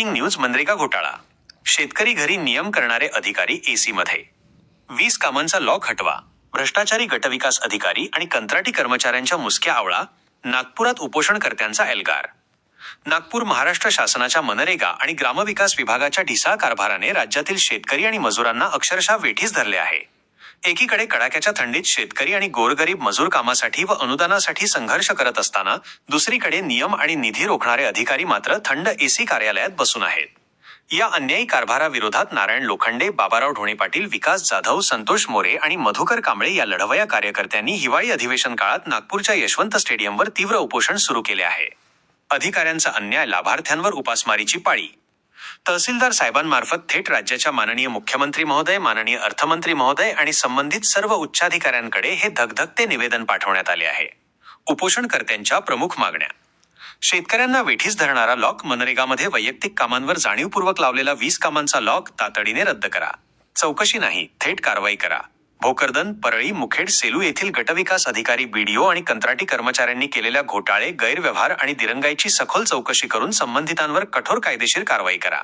Breaking news MNREGA घोटाळा. शेतकरी घरी नियम करणारे अधिकारी एसी मध्ये वीस कामांचा लॉक हटवा. भ्रष्टाचारी गटविकास अधिकारी आणि कंत्राटी कर्मचाऱ्यांच्या मुसक्या आवळा नागपुरात उपोषणकर्त्यांचा एल्गार. नागपूर महाराष्ट्र शासनाच्या मनरेगा आणि ग्रामविकास विभागाच्या ढिसाळ कारभाराने राज्यातील शेतकरी आणि मजुरांना अक्षरशः वेठीस धरले आहे. एकीकडे कडाक्याच्या थंडीत शेतकरी आणि गोरगरीब मजूर कामासाठी व अनुदानासाठी संघर्ष करत असताना दुसरीकडे नियम आणि निधी रोखणारे अधिकारी मात्र थंड एसी कार्यालयात बसून आहेत. या अन्यायी कारभाराविरोधात नारायण लोखंडे बाबाराव ढोणे पाटील विकास जाधव संतोष मोरे आणि मधुकर कांबळे या लढवया कार्यकर्त्यांनी हिवाळी अधिवेशन काळात नागपूरच्या यशवंत स्टेडियमवर तीव्र उपोषण सुरू केले आहे. अधिकाऱ्यांचा अन्याय लाभार्थ्यांवर उपासमारीची पाळी तहसीलदार साहेबांमार्फत थेट राज्याच्या माननीय मुख्यमंत्री महोदय माननीय अर्थमंत्री महोदय आणि संबंधित सर्व उच्चाधिकाऱ्यांकडे हे धगधगते निवेदन पाठवण्यात आले आहे. उपोषणकर्त्यांच्या प्रमुख मागण्या. शेतकऱ्यांना वेठीस धरणारा लॉक मनरेगामध्ये वैयक्तिक कामांवर जाणीवपूर्वक लावलेला वीस कामांचा लॉक तातडीने रद्द करा. चौकशी नाही थेट कारवाई करा. भोकरदन परळी मुखेड सेलू येथील गटविकास अधिकारी बीडीओ आणि कंत्राटी कर्मचाऱ्यांनी केलेल्या घोटाळे गैरव्यवहार आणि दिरंगाईची सखोल चौकशी करून संबंधितांवर कठोर कायदेशीर कारवाई करा.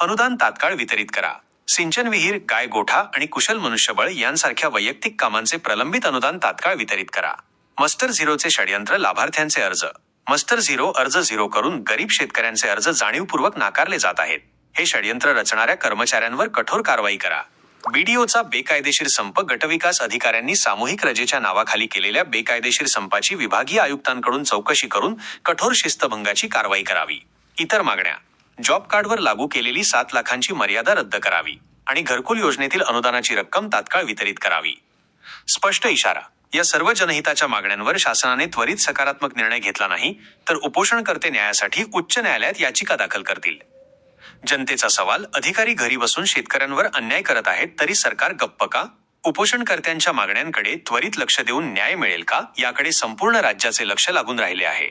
अनुदान तात्काळ वितरित करा. सिंचन विहीर गाय गोठा आणि कुशल मनुष्यबळ यांसारख्या वैयक्तिक कामांचे प्रलंबित अनुदान तात्काळ वितरित करा. मस्टर झिरोचे षडयंत्र लाभार्थ्यांचे अर्ज. मस्टर झिरो अर्ज झिरो करून गरीब शेतकऱ्यांचे अर्ज जाणीवपूर्वक नाकारले जात आहेत. हे षडयंत्र रचणाऱ्या कर्मचाऱ्यांवर कठोर कारवाई करा. बीडीओचा बेकायदेशीर संप गटविकास अधिकाऱ्यांनी सामूहिक रजेच्या नावाखाली केलेल्या बेकायदेशीर संपाची विभागीय आयुक्तांकडून चौकशी करून कठोर शिस्तभंगाची कारवाई करावी. इतर मागण्या. जॉब कार्डवर लागू केलेली सात लाखांची मर्यादा रद्द करावी आणि घरकुल योजनेतील अनुदानाची रक्कम तात्काळ वितरित करावी. स्पष्ट इशारा. या सर्व जनहिताच्या मागण्यांवर शासनाने त्वरित सकारात्मक निर्णय घेतला नाही तर उपोषणकर्ते न्यायासाठी उच्च न्यायालयात याचिका दाखल करतील. जनतेचा सवाल अधिकारी घरी बसून शेतकऱ्यांवर अन्याय करत आहेत तरी सरकार गप्प का? उपोषणकर्त्यांच्या मागण्यांकडे त्वरित लक्ष देऊन न्याय मिळेल का? याकडे संपूर्ण राज्याचे लक्ष लागून राहिले आहे.